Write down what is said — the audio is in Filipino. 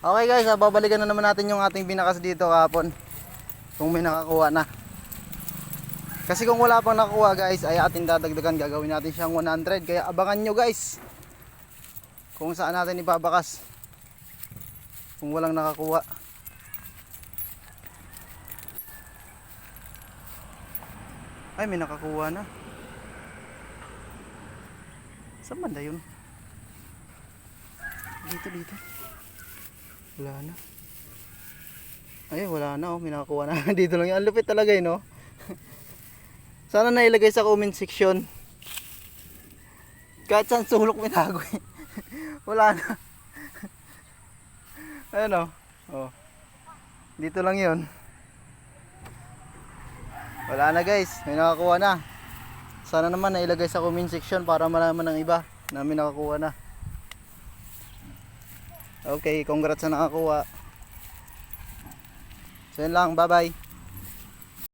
Okay guys, ah, babalikan na naman natin yung ating binakas dito kahapon. Kung may nakakuha na. Kasi kung wala pang nakuha guys, ay ating dadagdagan. Gagawin natin siyang 100. Kaya abangan nyo guys. Kung saan natin ibabakas. Kung walang nakakuha. Ay, may nakakuha na. Saan banda yun? Dito, dito. Wala na. Ay, wala na oh. May nakakuha na. dito lang yun. Ang lupit talaga yun, no? Sana nailagay sa comment section. Kahit saan sulok may tago eh. wala na. Ayun oh. oh. Dito lang yun. Wala na guys. May nakakuha na. Sana naman nailagay sa comment section para malaman ng iba na may nakakuha na. Okay, congrats sa nakakuha. So yun lang, bye bye.